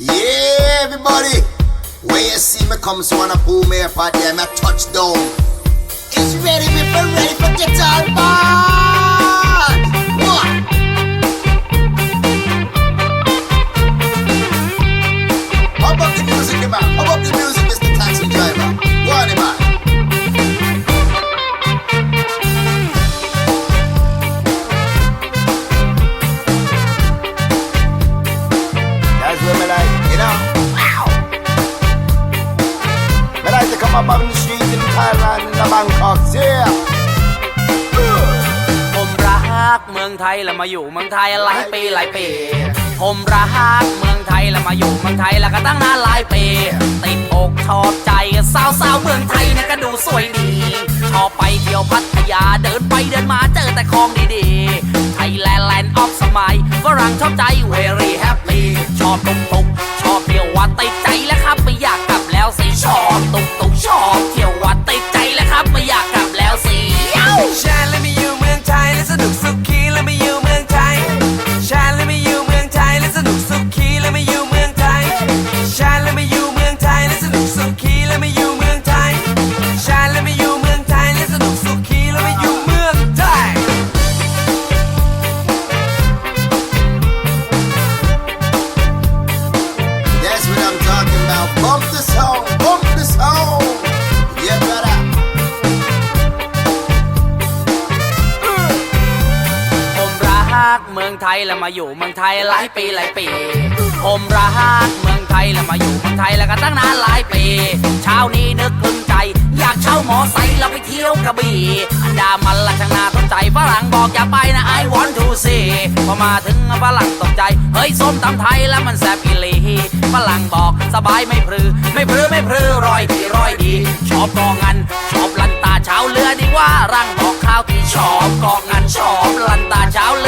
Yeah, everybody. When you see me come, so wanna pull me apart, yeah, my touchdown. It's ready, me for ready for guitar band. What? How about the music, man? Up on the street in Thailand, in Bangkok, yeah. ผมรักเมืองไทยแล้วมาอยู่เมืองไทยหลายปีหลายปี ผมรักเมืองไทยแล้วมาอยู่เมืองไทยแล้วก็ตั้งนานหลายปี ติดอกชอบใจสาวสาวเมืองไทยนะก็ดูสวยดี ชอบไปเที่ยวพัทยาเดินไปเดินมาเจอแต่ของดีๆ ไทยแลนด์แลนด์ออฟสมัยฝรั่งชอบใจ very happy ชอบตุกตุกชอบเที่ยววัดติดใจ ยแล้วมาอยู่เมืองไทยหลายปีหลายปี ผมรักเมืองไทยแล้วมาอยู่เมืองไทยแล้วก็ตั้งนานหลายปี เช้านี้นึกถึงใจ อยากเช่าหมอไซค์แล้วไปเที่ยวกระบี่ อันดามันละข้างนาต้นใจฝรั่งบอกอย่าไปนะ I want to see พอมาถึงฝรั่งตกใจ เฮ้ยส้มตำไทยแล้วมันแซ่บอีหลีฝรั่งบอกสบายไม่พรือ ไม่พรือไม่พรือรอยดีรอยดีชอบกองงันชอบลันตาเช้าเรือดีว่า รังบอกข้าวที่ชอบกองงันชอบลันตาเช้าเรือ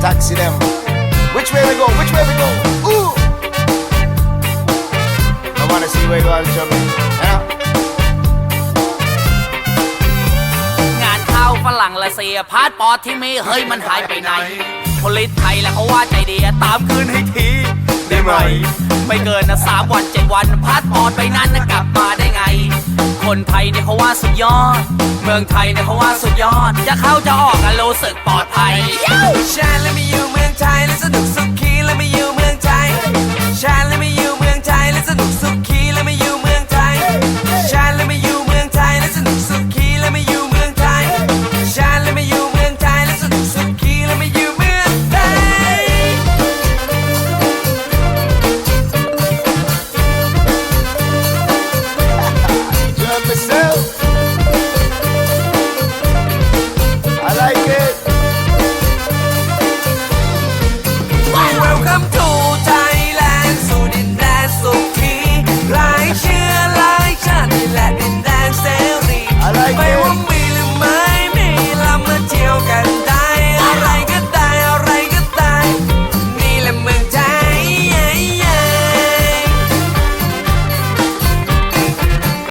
Taxi them. Which way we go? Which way we go? Ooh! I wanna see where you are, show me. Yeah. งานเข้าฝรั่งละเสียพาสปอร์ตที่มีเฮ้ยมันหายไปไหนพลิตไทยแล้วเขาว่าใจดีตามคืนให้ที ได้ไหม ไม่เกินนะสามวันเจ็ดวันพาสปอร์ตไปนั้นนะกลับมา คนไทยเนี่ยเขาว่าสุดยอด เมืองไทยเนี่ยเขาว่าสุดยอด จะเข้าจะออกกันรู้สึกปลอดภัยชาและไม่อยู่เมืองไทยและสนุกสุขีและไม่อยู่เมืองไทยชาและไม่อยู่เมืองไทยและสนุกสุข